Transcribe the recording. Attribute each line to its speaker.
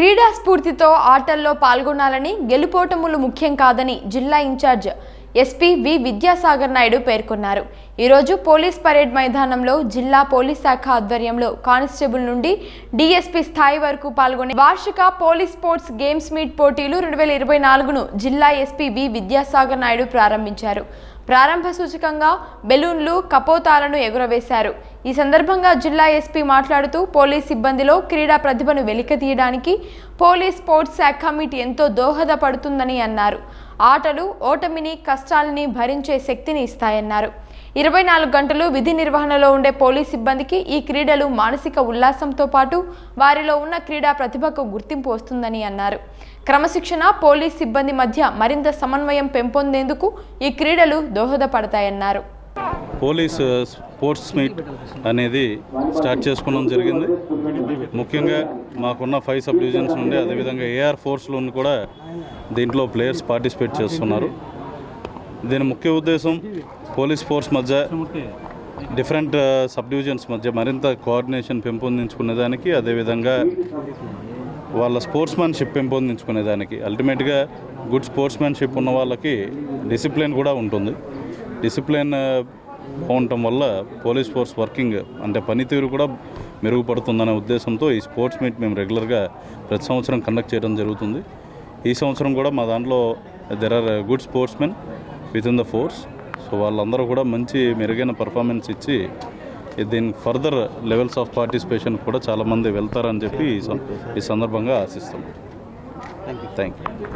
Speaker 1: క్రీడా స్ఫూర్తితో ఆటల్లో పాల్గొనాలని గెలుపోటములు ముఖ్యం కాదని జిల్లా in charge SP V Vidyasagar Naidu పేర్కొన్నారు. ఈరోజు పోలీస్ పరేడ్ మైదానంలో జిల్లా పోలీస్ శాఖ ఆధ్వర్యంలో కానిస్టేబుల్ నుండి డిఎస్పీ స్థాయి వరకు పాల్గొనే వార్షిక పోలీస్ స్పోర్ట్స్ గేమ్స్ మీట్ పోటీలు రెండు వేల ఇరవై నాలుగును జిల్లా ఎస్పీ వి విద్యాసాగర్ నాయుడు ప్రారంభించారు. ప్రారంభ సూచకంగా బెలూన్లు కపోతాలను ఎగురవేశారు. ఈ సందర్భంగా జిల్లా ఎస్పీ మాట్లాడుతూ పోలీస్ సిబ్బందిలో క్రీడా ప్రతిభను వెలికితీయడానికి పోలీస్ స్పోర్ట్స్ శాఖ కమిటీ ఎంతో దోహదపడుతుందని అన్నారు. ఆటలు ఓటమిని కష్టాలని భరించే శక్తిని ఇస్తాయన్నారు. ఇరవై నాలుగు గంటలు విధి నిర్వహణలో ఉండే పోలీస్ సిబ్బందికి ఈ క్రీడలు మానసిక ఉల్లాసంతో పాటు వారిలో ఉన్న క్రీడా ప్రతిభకు గుర్తింపు వస్తుందని అన్నారు. క్రమశిక్షణ పోలీస్ సిబ్బంది మధ్య మరింత సమన్వయం పెంపొందేందుకు ఈ క్రీడలు దోహదపడతాయన్నారు.
Speaker 2: పోలీస్ స్పోర్ట్స్ మీట్ అనేది స్టార్ట్ చేసుకోవడం జరిగింది. ముఖ్యంగా మాకున్న ఫైవ్ సబ్ డివిజన్స్ నుండి అదేవిధంగా ఏఆర్ ఫోర్స్లోని కూడా దీంట్లో ప్లేయర్స్ పార్టిసిపేట్ చేస్తున్నారు. దీని ముఖ్య ఉద్దేశం పోలీస్ ఫోర్స్ మధ్య డిఫరెంట్ సబ్ డివిజన్స్ మధ్య మరింత కోఆర్డినేషన్ పెంపొందించుకునేదానికి అదేవిధంగా వాళ్ళ స్పోర్ట్స్ మ్యాన్షిప్ పెంపొందించుకునేదానికి. అల్టిమేట్గా గుడ్ స్పోర్ట్స్ మ్యాన్షిప్ ఉన్న వాళ్ళకి డిసిప్లిన్ కూడా ఉంటుంది. డిసిప్లిన్ ఉండటం వల్ల పోలీస్ ఫోర్స్ వర్కింగ్ అంటే పనితీరు కూడా మెరుగుపడుతుందనే ఉద్దేశంతో ఈ స్పోర్ట్స్ మీట్ మేము రెగ్యులర్గా ప్రతి సంవత్సరం కండక్ట్ చేయడం జరుగుతుంది. ఈ సంవత్సరం కూడా మా దాంట్లో there are good sportsmen with in the force so వాళ్ళందరూ కూడా మంచి మెరుగైన పర్ఫార్మెన్స్ ఇచ్చి దీని ఫర్దర్ లెవెల్స్ ఆఫ్ పార్టిసిపేషన్ కూడా చాలామంది వెళ్తారని చెప్పి ఈ సందర్భంగా ఆశిస్తున్నాం. Thank you